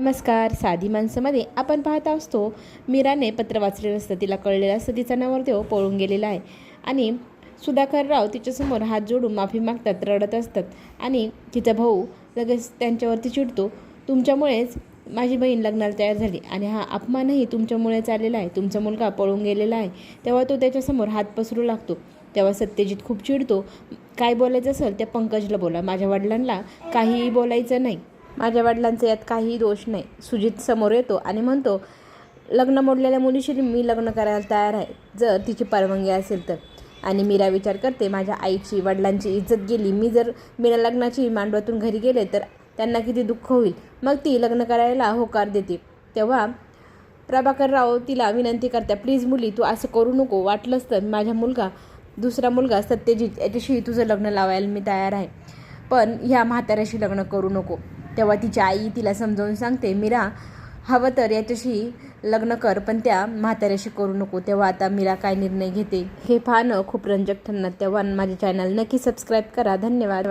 नमस्कार साधी माणसामध्ये आपण पाहत असतो मीराने पत्र वाचलेलं असतं तिला कळलेलं असतं तिचा नवरदेव पळून गेलेला आहे. आणि सुधाकरराव तिच्यासमोर हात जोडून माफी मागतात रडत असतात. आणि तिचा भाऊ लगेच त्यांच्यावरती चिडतो. तुमच्यामुळेच माझी बहीण लग्नाला तयार झाली आणि हा अपमानही तुमच्यामुळेच आलेला आहे. तुमचा मुलगा पळून गेलेला आहे. तेव्हा तो त्याच्यासमोर हात पसरू लागतो. तेव्हा सत्यजित खूप चिडतो. काय बोलायचं असेल त्या पंकजला बोला. माझ्या वडिलांना काहीही बोलायचं नाही. माझ्या वडिलांचा यात काहीही दोष नाही. सुजित समोर येतो आणि म्हणतो लग्न मोडलेल्या मुलीशी मी लग्न करायला तयार आहे. जर तिची परवानगी असेल तर. आणि मीरा विचार करते माझ्या आईची वडिलांची इज्जत गेली. मी जर मीरा लग्नाची मांडवातून घरी गेले तर त्यांना किती दुःख होईल. मग ती लग्न करायला होकार देते. तेव्हा प्रभाकरराव तिला विनंती करते प्लीज मुली तू असं करू नको. वाटलंच तर माझा मुलगा दुसरा मुलगा सत्यजित याच्याशी तुझं लग्न लावायला मी तयार आहे. पण ह्या म्हाताऱ्याशी लग्न करू नको. तेव्हा तिची आई तिला समजावून सांगते मीरा हवं तर याच्याशी लग्न कर पण त्या म्हाताऱ्याशी करू नको. तेव्हा आता मीरा काय निर्णय घेते? हे पाहणं खूप रंजक ठरणार. तेव्हा माझे चॅनल नक्की सबस्क्राईब करा. धन्यवाद.